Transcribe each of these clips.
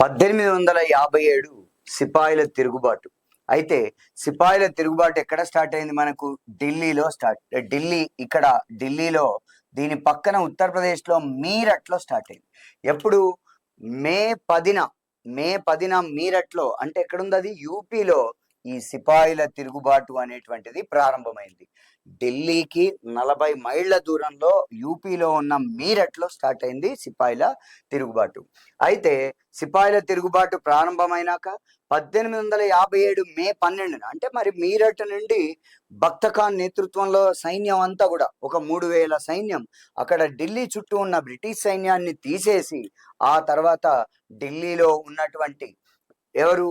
పద్దెనిమిది వందల యాభై ఏడు సిపాయిల తిరుగుబాటు. అయితే సిపాయిల తిరుగుబాటు ఎక్కడ స్టార్ట్ అయింది మనకు? ఢిల్లీలో స్టార్ట్ ఢిల్లీ ఇక్కడ ఢిల్లీలో దీని పక్కన ఉత్తరప్రదేశ్లో మీరట్లో స్టార్ట్ అయింది. ఎప్పుడు? మే పదిన మే పదిన మీరట్లో అంటే ఎక్కడుంది అది? యూపీలో ఈ సిపాయిల తిరుగుబాటు అనేటువంటిది ప్రారంభమైంది. ఢిల్లీకి నలభై మైళ్ళ దూరంలో యూపీలో ఉన్న మీరట్లో స్టార్ట్ అయింది సిపాయిల తిరుగుబాటు. అయితే సిపాయిల తిరుగుబాటు ప్రారంభమైనాక పద్దెనిమిది వందల యాభై ఏడు మే పన్నెండున అంటే మరి మీరట్ నుండి భక్తఖాన్ నేతృత్వంలో సైన్యం అంతా కూడా ఒక మూడు వేల సైన్యం అక్కడ ఢిల్లీ చుట్టూ ఉన్న బ్రిటిష్ సైన్యాన్ని తీసేసి ఆ తర్వాత ఢిల్లీలో ఉన్నటువంటి ఎవరు?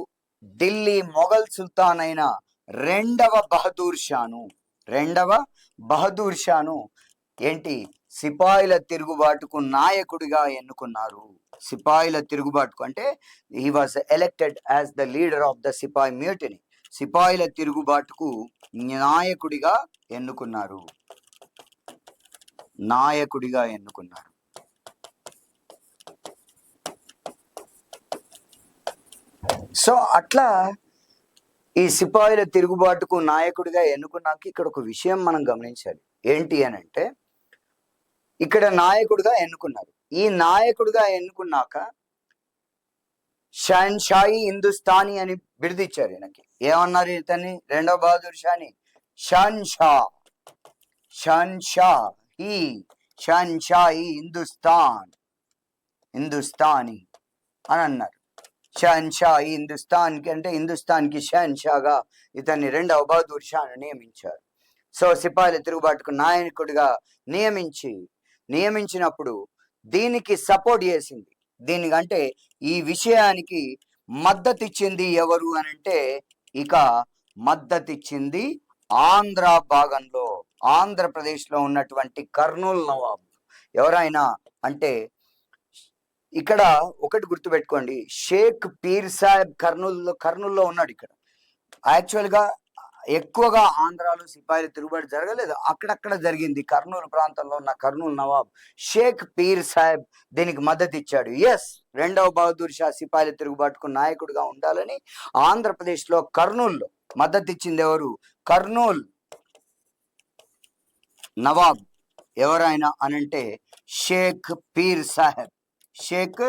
ఢిల్లీ మొఘల్ సుల్తాన్ అయిన రెండవ బహదూర్ షాను. రెండవ బహదూర్ షాను. ఏంటి? సిపాయిల తిరుగుబాటుకు నాయకుడిగా ఎన్నుకున్నారు. సిపాయిల తిరుగుబాటుకు అంటే he was elected as the leader of the sepoy mutiny సిపాయిల తిరుగుబాటుకు నాయకుడిగా ఎన్నుకున్నారు. నాయకుడిగా ఎన్నుకున్నారు. సో అట్లా ఈ సిపాయిల తిరుగుబాటుకు నాయకుడిగా ఎన్నుకున్నాక ఇక్కడ ఒక విషయం మనం గమనించాలి. ఏంటి అని అంటే ఇక్కడ నాయకుడిగా ఎన్నుకున్నారు. ఈ నాయకుడిగా ఎన్నుకున్నాక షాన్ షాయి హిందుస్థానీ అని బిరుదిచ్చారు ఈయనకి. ఏమన్నారు ఇతన్ని రెండో బహదూర్ షాని. షాన్ షా. షాన్ షా ఈ షాన్ షాయి హిందుస్థాన్. హిందుస్థానీ అని అన్నారు. షాన్ షా ఈ హిందుస్థాన్కి అంటే హిందుస్థాన్కి షాన్షాగా ఇతన్ని రెండవ బహదూర్ షాను నియమించారు. సో సిపాయిల తిరుగుబాటుకు నాయకుడిగా నియమించి నియమించినప్పుడు దీనికి సపోర్ట్ చేసింది. దీనికంటే ఈ విషయానికి మద్దతు ఇచ్చింది ఎవరు అని అంటే ఇక మద్దతు ఇచ్చింది ఆంధ్ర భాగంలో ఆంధ్రప్రదేశ్లో ఉన్నటువంటి కర్నూలు నవాబ్. ఎవరైనా అంటే ఇక్కడ ఒకటి గుర్తుపెట్టుకోండి. షేక్ పీర్ సాహెబ్ కర్నూలులో కర్నూలులో ఉన్నాడు ఇక్కడ. యాక్చువల్గా ఎక్కువగా ఆంధ్రాలో సిపాయిల తిరుగుబాటు జరగలేదు. అక్కడక్కడ జరిగింది. కర్నూలు ప్రాంతంలో ఉన్న కర్నూలు నవాబ్ షేక్ పీర్ సాహెబ్ దీనికి మద్దతు ఇచ్చాడు. ఎస్ రెండవ బహదూర్ షా సిపాయిల తిరుగుబాటుకు నాయకుడిగా ఉండాలని ఆంధ్రప్రదేశ్లో కర్నూలులో మద్దతు ఇచ్చింది ఎవరు? కర్నూల్ నవాబ్ ఎవరైనా అనంటే షేక్ పీర్ సాహెబ్. షేక్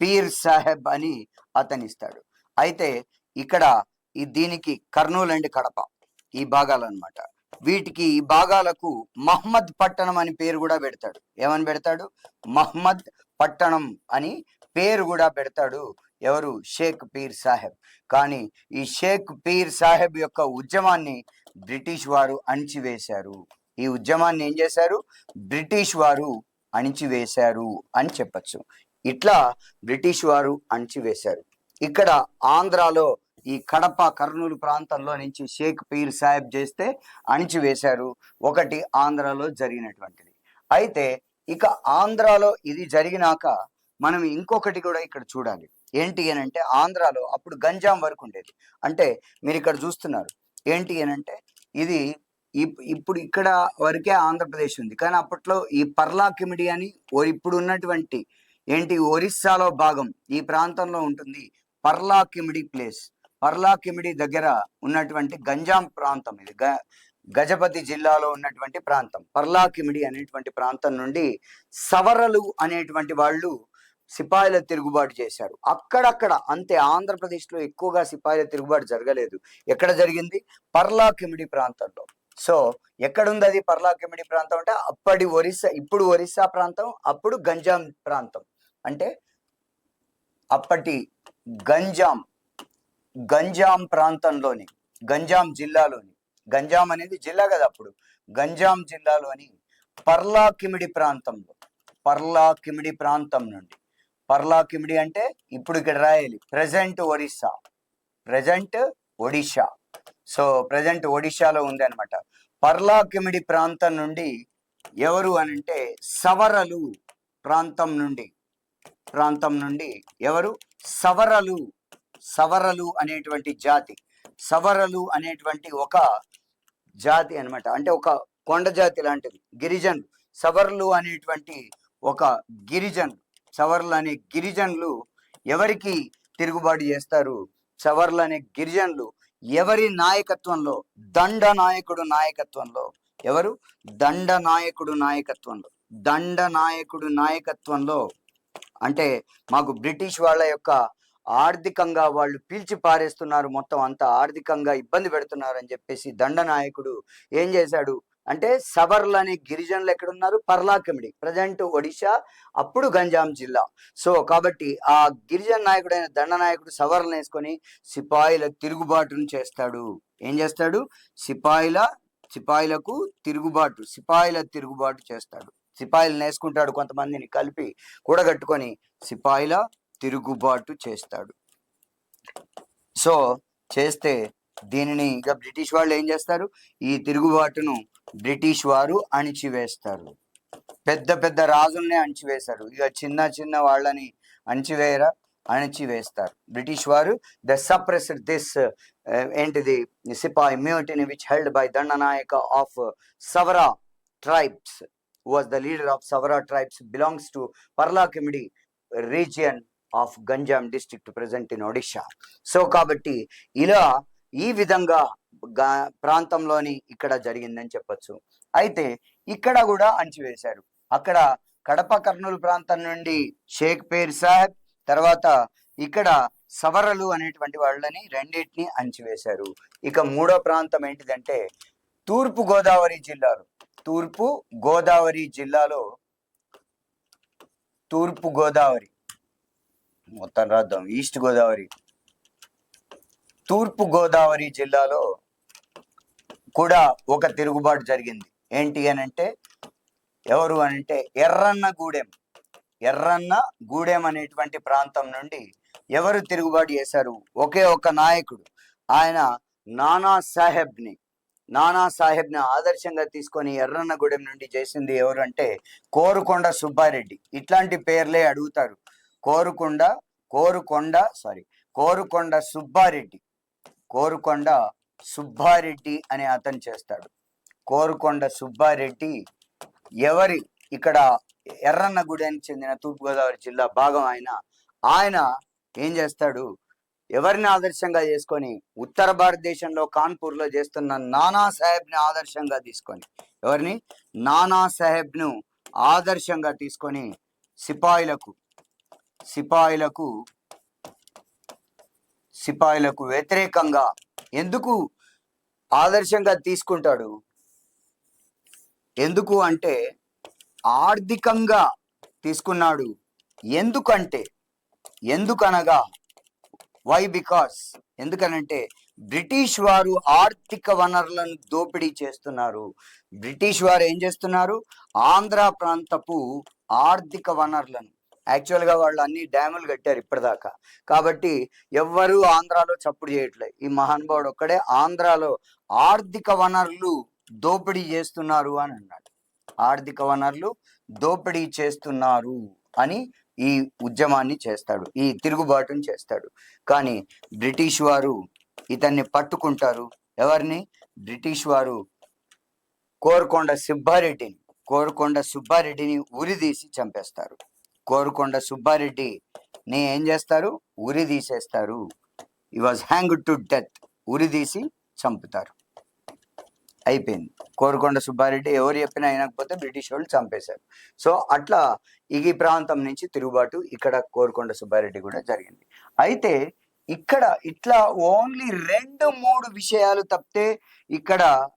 పీర్ సాహెబ్ అని అతనిస్తాడు. అయితే ఇక్కడ ఈ దీనికి కర్నూలు అండ్ కడప ఈ భాగాలు అనమాట వీటికి ఈ భాగాలకు మహమ్మద్ పట్టణం అని పేరు కూడా పెడతాడు. ఏమని పెడతాడు? మహమ్మద్ పట్టణం అని పేరు కూడా పెడతాడు ఎవరు? షేక్ పీర్ సాహెబ్. కానీ ఈ షేక్ పీర్ సాహెబ్ యొక్క ఉద్యమాన్ని బ్రిటిష్ వారు అణిచివేశారు. ఈ ఉద్యమాన్ని ఏం చేశారు? బ్రిటిష్ వారు అణిచివేశారు అని చెప్పచ్చు. ఇట్లా బ్రిటిష్ వారు అణిచివేశారు. ఇక్కడ ఆంధ్రాలో ఈ కడప కర్నూలు ప్రాంతంలో నుంచి షేక్ పీర్ సాహెబ్ చేస్తే అణిచివేశారు. ఒకటి ఆంధ్రాలో జరిగినటువంటిది. అయితే ఇక ఆంధ్రాలో ఇది జరిగినాక మనం ఇంకొకటి కూడా ఇక్కడ చూడాలి. ఏంటి అని అంటే ఆంధ్రాలో అప్పుడు గంజాం వరకు ఉండేది. అంటే మీరు ఇక్కడ చూస్తున్నారు. ఏంటి అని అంటే ఇది ఇప్- ఇప్పుడు ఇక్కడ వరకే ఆంధ్రప్రదేశ్ ఉంది. కానీ అప్పట్లో ఈ పర్లా కిమిడి అని ఓ ఇప్పుడు ఉన్నటువంటి ఏంటి? ఒరిస్సాలో భాగం ఈ ప్రాంతంలో ఉంటుంది పర్లా కిమిడి ప్లేస్. పర్లా కిమిడి దగ్గర ఉన్నటువంటి గంజాం ప్రాంతం ఇది. గ గజపతి జిల్లాలో ఉన్నటువంటి ప్రాంతం. పర్లా కిమిడి అనేటువంటి ప్రాంతం నుండి సవరలు అనేటువంటి వాళ్ళు సిపాయిల తిరుగుబాటు చేశారు. అక్కడక్కడ అంతే ఆంధ్రప్రదేశ్లో ఎక్కువగా సిపాయిల తిరుగుబాటు జరగలేదు. ఎక్కడ జరిగింది? పర్లా కిమిడి ప్రాంతంలో. సో ఎక్కడుంది అది పర్లా కిమిడి ప్రాంతం అంటే అప్పటి ఒరిస్సా ఇప్పుడు ఒరిస్సా ప్రాంతం అప్పుడు గంజాం ప్రాంతం. అంటే అప్పటి గంజాం గంజాం ప్రాంతంలోని గంజాం జిల్లాలోని గంజాం అనేది జిల్లా కదా అప్పుడు. గంజాం జిల్లాలోని పర్లా కిమిడి ప్రాంతంలో పర్లా కిమిడి ప్రాంతం నుండి. పర్లా కిమిడి అంటే ఇప్పుడు ఇక్కడ రాయాలి. Present Orissa present Odisha so present ఒడిశాలో ఉంది అనమాట పర్లా కిమిడి ప్రాంతం నుండి ఎవరు అని అంటే సవరలు ప్రాంతం నుండి. ప్రాంతం నుండి ఎవరు? సవరలు. సవరలు అనేటువంటి జాతి. సవరలు అనేటువంటి ఒక జాతి అన్నమాట. అంటే ఒక కొండ జాతి లాంటిది. గిరిజనులు. సవర్లు అనేటువంటి ఒక గిరిజనులు. సవర్లు అనే గిరిజనులు ఎవరికి తిరుగుబాటు చేస్తారు? సవర్లు అనే గిరిజనులు ఎవరి నాయకత్వంలో? దండ నాయకుడు నాయకత్వంలో. ఎవరు? దండ నాయకుడు నాయకత్వంలో. దండ నాయకుడు నాయకత్వంలో అంటే మాకు బ్రిటిష్ వాళ్ళ యొక్క ఆర్థికంగా వాళ్ళు పీల్చి పారేస్తున్నారు. మొత్తం అంతా ఆర్థికంగా ఇబ్బంది పెడుతున్నారు అని చెప్పేసి దండ నాయకుడు ఏం చేశాడు అంటే సవర్లు అనే గిరిజనులు ఎక్కడున్నారు? పర్లాకమిడి ప్రజెంట్ ఒడిశా అప్పుడు గంజాం జిల్లా. సో కాబట్టి ఆ గిరిజన నాయకుడైన దండ నాయకుడు సవర్లను వేసుకొని సిపాయిల తిరుగుబాటును చేస్తాడు. ఏం చేస్తాడు? సిపాయిల సిపాయిలకు తిరుగుబాటు సిపాయిల తిరుగుబాటు చేస్తాడు. సిపాయిలు నేసుకుంటాడు కొంతమందిని కలిపి కూడగట్టుకొని సిపాయిల తిరుగుబాటు చేస్తాడు. సో చేస్తే దీనిని ఇక బ్రిటిష్ వాళ్ళు ఏం చేస్తారు? ఈ తిరుగుబాటును బ్రిటిష్ వారు అణిచివేస్తారు. పెద్ద పెద్ద రాజుల్ని అణిచివేశారు. ఇక చిన్న చిన్న వాళ్ళని అణిచివేయరా? అణిచివేస్తారు. బ్రిటిష్ వారు ద సప్రెస్డ్ దిస్ ఏంటిది? Sepoy mutiny which held by Dandanayaka of Savara tribes was the leader of Savara tribes belongs to Parlakimidi region of Ganjam district present in Odisha so కాబట్టి ఇలా ఈ విధంగా ప్రాంతంలోని ఇక్కడ జరిగిందని చెప్పొచ్చు. అయితే ఇక్కడ కూడా అంచివేశారు అక్కడ కడప కర్నూలు ప్రాంతం నుండి షేక్ పేర్ సాహెబ్ తర్వాత ఇక్కడ సవరలు అనేటువంటి వాళ్ళని రెండింటిని అంచివేశారు ఇక మూడో ప్రాంతం ఏంటిదంటే తూర్పు గోదావరి జిల్లాలో. తూర్పు గోదావరి జిల్లాలో తూర్పు గోదావరి. మొత్తం రాద్దాం. ఈస్ట్ గోదావరి. తూర్పు గోదావరి జిల్లాలో కూడా ఒక తిరుగుబాటు జరిగింది. ఏంటి అని అంటే ఎవరు అని అంటే ఎర్రన్న గూడెం. ఎర్రన్న గూడెం అనేటువంటి ప్రాంతం నుండి ఎవరు తిరుగుబాటు చేశారు? ఒకే ఒక నాయకుడు. ఆయన నానా సాహెబ్ని. నానా సాహెబ్ని ఆదర్శంగా తీసుకొని ఎర్రన్నగూడెం నుండి చేసింది ఎవరు అంటే కోరుకొండ సుబ్బారెడ్డి. ఇట్లాంటి పేర్లే అడుగుతారు. కోరుకొండ కోరుకొండ సారీ కోరుకొండ సుబ్బారెడ్డి. కోరుకొండ సుబ్బారెడ్డి అనే అతను చేస్తాడు. కోరుకొండ సుబ్బారెడ్డి ఎవరి ఇక్కడ ఎర్రన్నగూడెనికి చెందిన తూర్పుగోదావరి జిల్లా భాగం ఆయన ఆయన ఏం చేస్తాడు? ఎవరిని ఆదర్శంగా చేసుకొని ఉత్తర భారతదేశంలో కాన్పూర్లో చేస్తున్న నానా సాహెబ్ని ఆదర్శంగా తీసుకొని ఎవరిని? నానా సాహెబ్ను ఆదర్శంగా తీసుకొని సిపాయిలకు సిపాయిలకు సిపాయిలకు వ్యతిరేకంగా ఎందుకు ఆదర్శంగా తీసుకుంటాడు? ఎందుకు అంటే ఆర్థికంగా తీసుకున్నాడు. ఎందుకంటే ఎందుకనగా వై బికాస్ ఎందుకనంటే బ్రిటిష్ వారు ఆర్థిక వనరులను దోపిడీ చేస్తున్నారు. బ్రిటిష్ వారు ఏం చేస్తున్నారు? ఆంధ్ర ప్రాంతపు ఆర్థిక వనరులను. యాక్చువల్గా వాళ్ళు అన్ని డ్యాములు కట్టారు ఇప్పటిదాకా. కాబట్టి ఎవ్వరూ ఆంధ్రాలో చప్పుడు చేయట్లేదు. ఈ మహానుభావుడు ఒక్కడే ఆంధ్రాలో ఆర్థిక వనరులు దోపిడీ చేస్తున్నారు అని అన్నాడు. ఆర్థిక వనరులు దోపిడీ చేస్తున్నారు అని ఈ ఉద్యమాన్ని చేస్తాడు ఈ తిరుగుబాటును చేస్తాడు. కానీ బ్రిటిష్ వారు ఇతన్ని పట్టుకుంటారు. ఎవరిని? బ్రిటిష్ వారు కోరుకొండ సుబ్బారెడ్డిని కోరుకొండ సుబ్బారెడ్డిని ఉరిదీసి చంపేస్తారు. కోరుకొండ సుబ్బారెడ్డిని ఏం చేస్తారు? ఉరి తీసేస్తారు. ఈ వాజ్ హ్యాంగ్ టు డెత్ ఉరిదీసి చంపుతారు. అయిపోయింది. కోరుకొండ సుబ్బారెడ్డి ఎవరు చెప్పినా అయినకపోతే బ్రిటిష్ వాళ్ళు చంపేశారు. సో అట్లా ఈ ప్రాంతం నుంచి తిరుగుబాటు ఇక్కడ కోరుకొండ సుబ్బారెడ్డి కూడా జరిగింది. అయితే ఇక్కడ ఇట్లా ఓన్లీ రెండు మూడు విషయాలు తప్పితే ఇక్కడ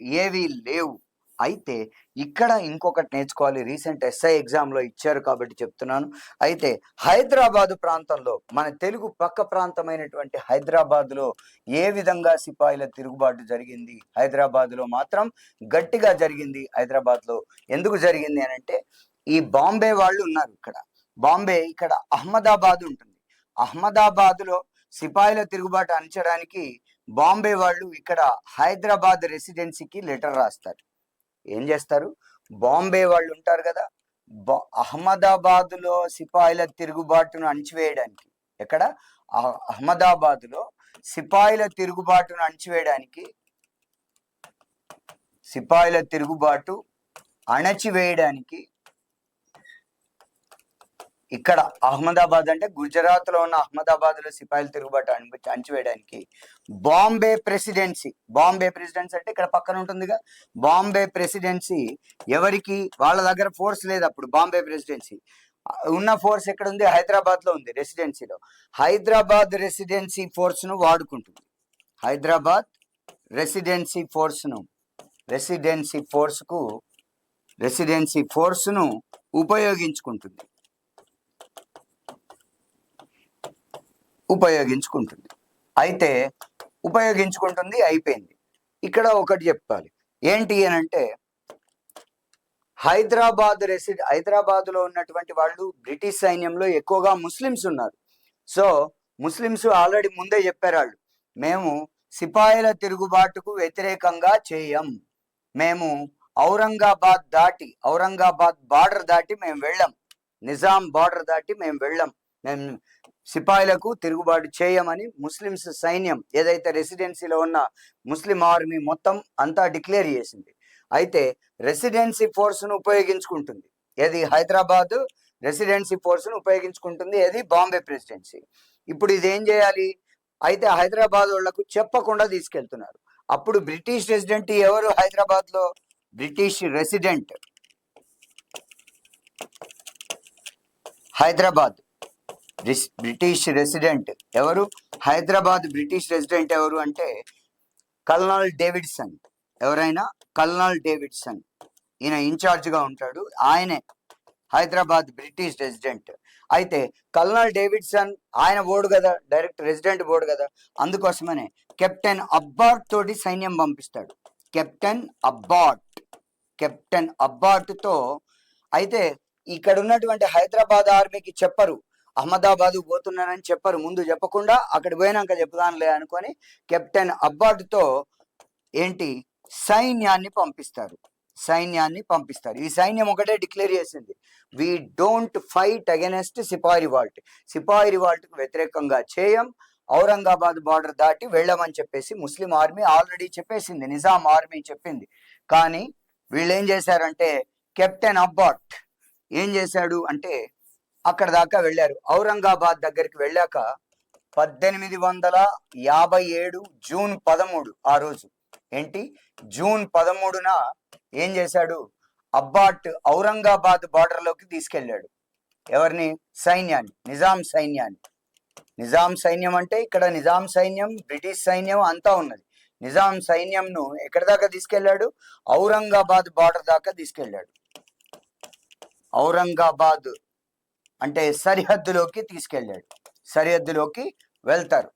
ఏవి లేవు. అయితే ఇక్కడ ఇంకొకటి నేర్చుకోవాలి. రీసెంట్ ఎస్ఐ ఎగ్జామ్లో ఇచ్చారు కాబట్టి చెప్తున్నాను. అయితే హైదరాబాదు ప్రాంతంలో మన తెలుగు పక్క ప్రాంతమైనటువంటి హైదరాబాద్లో ఏ విధంగా సిపాయిల తిరుగుబాటు జరిగింది? హైదరాబాద్లో మాత్రం గట్టిగా జరిగింది. హైదరాబాద్లో ఎందుకు జరిగింది అని అంటే ఈ బాంబే వాళ్ళు ఉన్నారు ఇక్కడ. బాంబే ఇక్కడ అహ్మదాబాద్ ఉంటుంది. అహ్మదాబాద్లో సిపాయిల తిరుగుబాటు అణచడానికి బాంబే వాళ్ళు ఇక్కడ హైదరాబాద్ రెసిడెన్సీకి లెటర్ రాస్తారు. ఏం చేస్తారు? బాంబే వాళ్ళు ఉంటారు కదా బా అహ్మదాబాద్లో సిపాయిల తిరుగుబాటును అణచివేయడానికి. ఎక్కడ? అహ్మదాబాద్లో సిపాయిల తిరుగుబాటును అణచివేయడానికి సిపాయిల తిరుగుబాటు అణచివేయడానికి ఇక్కడ అహ్మదాబాద్ అంటే గుజరాత్లో ఉన్న అహ్మదాబాద్లో సిపాయిలు తిరుగుబాటు అణి- బాంబే ప్రెసిడెన్సీ బాంబే ప్రెసిడెన్సీ అంటే ఇక్కడ పక్కన ఉంటుందిగా. బాంబే ప్రెసిడెన్సీ ఎవరికి? వాళ్ళ దగ్గర ఫోర్స్ లేదు అప్పుడు బాంబే ప్రెసిడెన్సీ. ఉన్న ఫోర్స్ ఎక్కడ ఉంది హైదరాబాద్లో ఉంది రెసిడెన్సీలో. హైదరాబాద్ రెసిడెన్సీ ఫోర్స్ను వాడుకుంటుంది. హైదరాబాద్ రెసిడెన్సీ ఫోర్స్ను రెసిడెన్సీ ఫోర్స్కు రెసిడెన్సీ ఫోర్స్ను ఉపయోగించుకుంటుంది. ఉపయోగించుకుంటుంది. అయితే ఉపయోగించుకుంటుంది అయిపోయింది. ఇక్కడ ఒకటి చెప్పాలి ఏంటి అని అంటే హైదరాబాద్ రెసిడ్ హైదరాబాద్లో ఉన్నటువంటి వాళ్ళు బ్రిటిష్ సైన్యంలో ఎక్కువగా ముస్లిమ్స్ ఉన్నారు. సో ముస్లిమ్స్ ఆల్రెడీ ముందే చెప్పారు వాళ్ళు మేము సిపాయిల తిరుగుబాటుకు వ్యతిరేకంగా చేయం. మేము ఔరంగాబాద్ దాటి ఔరంగాబాద్ బార్డర్ దాటి మేము వెళ్ళాం. నిజాం బార్డర్ దాటి మేము వెళ్ళాం. మేము సిపాయిలకు తిరుగుబాటు చేయమని ముస్లిమ్స్ సైన్యం ఏదైతే రెసిడెన్సీలో ఉన్న ముస్లిం ఆర్మీ మొత్తం అంతా డిక్లేర్ చేసింది. అయితే రెసిడెన్సీ ఫోర్స్ను ఉపయోగించుకుంటుంది. ఏది హైదరాబాద్ రెసిడెన్సీ ఫోర్స్ను ఉపయోగించుకుంటుంది ఏది బాంబే ప్రెసిడెన్సీ. ఇప్పుడు ఇది ఏం చేయాలి? అయితే హైదరాబాద్ వాళ్ళకు చెప్పకుండా తీసుకెళ్తున్నారు. అప్పుడు బ్రిటిష్ రెసిడెంట్ ఎవరు హైదరాబాద్లో? British resident Hyderabad. British resident ఎవరు? హైదరాబాద్ బ్రిటిష్ రెసిడెంట్ ఎవరు అంటే కల్నాల్ డేవిడ్సన్. ఎవరైనా? Colonel Davidson. ఈయన ఇన్ఛార్జ్గా ఉంటాడు. ఆయనే హైదరాబాద్ బ్రిటిష్ రెసిడెంట్. అయితే కల్నాల్ డేవిడ్సన్ ఆయన బోర్డు కదా డైరెక్ట్ రెసిడెంట్ బోర్డు కదా అందుకోసమనే కెప్టెన్ అబ్బార్ట్ తోటి సైన్యం పంపిస్తాడు. కెప్టెన్ అబ్బార్ట్. కెప్టెన్ అబ్బార్ట్తో అయితే ఇక్కడ ఉన్నటువంటి హైదరాబాద్ ఆర్మీకి చెప్పరు. అహ్మదాబాద్ పోతున్నానని చెప్పరు. ముందు చెప్పకుండా అక్కడ పోయినాక చెప్పుదానులే అనుకొని కెప్టెన్ అబ్బాడ్తో ఏంటి? సైన్యాన్ని పంపిస్తారు. సైన్యాన్ని పంపిస్తారు. ఈ సైన్యం ఒకటే డిక్లేర్ చేసింది. We don't fight against sepoy revolt sepoy రివాల్ట్కు వ్యతిరేకంగా చేయం. ఔరంగాబాద్ బార్డర్ దాటి వెళ్ళమని చెప్పేసి ముస్లిం ఆర్మీ ఆల్రెడీ చెప్పేసింది. నిజాం ఆర్మీ చెప్పింది. కానీ వీళ్ళు ఏం చేశారంటే కెప్టెన్ అబ్బాట్ ఏం చేశాడు అంటే అక్కడ దాకా వెళ్ళారు. ఔరంగాబాద్ దగ్గరికి వెళ్ళాక పద్దెనిమిది వందల యాభై ఏడు జూన్ పదమూడు ఆ రోజు. ఏంటి? జూన్ పదమూడున ఏం చేశాడు? అబ్బాట్ ఔరంగాబాద్ బార్డర్లోకి తీసుకెళ్ళాడు. ఎవరిని? సైన్యాన్ని. నిజాం సైన్యాన్ని. నిజాం సైన్యం అంటే ఇక్కడ నిజాం సైన్యం బ్రిటిష్ సైన్యం అంతా ఉన్నది. నిజాం సైన్యంను ఎక్కడి దాకా తీసుకెళ్ళాడు? ఔరంగాబాద్ బార్డర్ దాకా తీసుకెళ్ళాడు. ఔరంగాబాద్ అంటే సరిహద్దులోకి తీసుకెళ్ళాడు. సరిహద్దులోకి వెళ్తారు.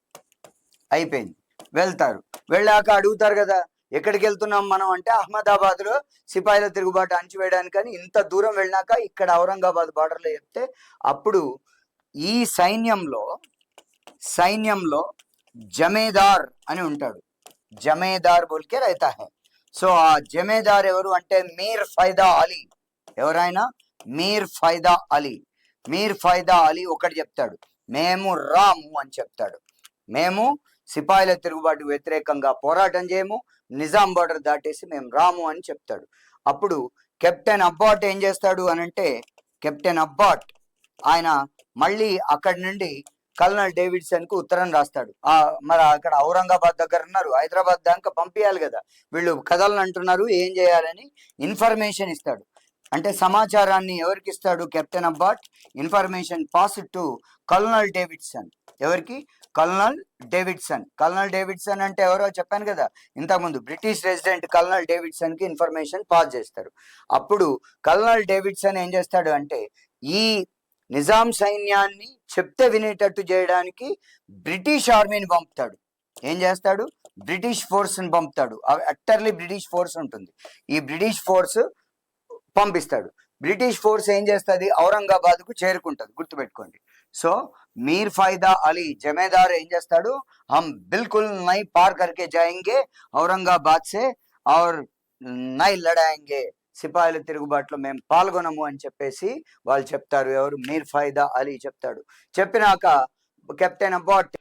అయిపోయింది. వెళ్తారు. వెళ్ళాక అడుగుతారు కదా ఎక్కడికి వెళ్తున్నాం మనం అంటే అహ్మదాబాద్లో సిపాయిల తిరుగుబాటు కానీ ఇంత దూరం వెళ్ళినాక ఇక్కడ ఔరంగాబాద్ బార్డర్లో చెప్తే అప్పుడు ఈ సైన్యంలో సైన్యంలో జమేదార్ అని ఉంటాడు. జమేదార్ బోల్కే రైతా హే. సో ఆ జమేదార్ ఎవరు అంటే మీర్ ఫైదా అలీ. ఎవరైనా మీర్ ఫైదా అలీ. మీర్ ఫైదా అలీ ఒకటి చెప్తాడు. మేము రాము అని చెప్తాడు. మేము సిపాయిల తిరుగుబాటు వ్యతిరేకంగా పోరాటం చేయము నిజాం బార్డర్ దాటేసి మేము రాము అని చెప్తాడు. అప్పుడు కెప్టెన్ అబ్బాట్ ఏం చేస్తాడు అని అంటే కెప్టెన్ అబ్బాట్ ఆయన మళ్ళీ అక్కడి నుండి కల్నల్ డేవిడ్సన్కు ఉత్తరం రాస్తాడు. ఆ మరి అక్కడ ఔరంగాబాద్ దగ్గర ఉన్నారు హైదరాబాద్ దాకా పంపించాలి కదా. వీళ్ళు కథలను అంటున్నారు ఏం చేయాలని ఇన్ఫర్మేషన్ ఇస్తాడు. అంటే సమాచారాన్ని ఎవరికి ఇస్తాడు captain Abbott? Information pass to colonel Davidson. ఎవరికి? Colonel Davidson. కల్నల్ డేవిడ్సన్ అంటే ఎవరో చెప్పాను కదా. ఇంతకుముందు బ్రిటిష్ రెసిడెంట్ కల్నల్ డేవిడ్సన్కి ఇన్ఫర్మేషన్ పాస్ చేస్తారు. అప్పుడు కల్నల్ డేవిడ్సన్ ఏం చేస్తాడు అంటే ఈ నిజాం సైన్యాన్ని చెప్తే వినేటట్టు చేయడానికి బ్రిటిష్ ఆర్మీని పంపుతాడు. ఏం చేస్తాడు? బ్రిటిష్ ఫోర్స్ని పంపుతాడు. అట్టర్లీ బ్రిటిష్ ఫోర్స్ ఉంటుంది. ఈ బ్రిటిష్ ఫోర్స్ పంపిస్తాడు. బ్రిటిష్ ఫోర్స్ ఏం చేస్తుంది? ఔరంగాబాద్కు గుర్తుపెట్టుకోండి. సో మీర్ ఫైదా అలీ జమేదార్ ఏం చేస్తాడు? హమ్ బిల్కుల్ నై పార్ కర్కే జాయింగే ఔరంగాబాద్ సే ఔర్ నై లడాయింగే. సిపాయిల తిరుగుబాటులో మేము పాల్గొనము అని చెప్పేసి వాళ్ళు చెప్తారు ఎవరు? మీర్ ఫైదా అలీ చెప్తాడు. చెప్పినాక కెప్టెన్ అబాట్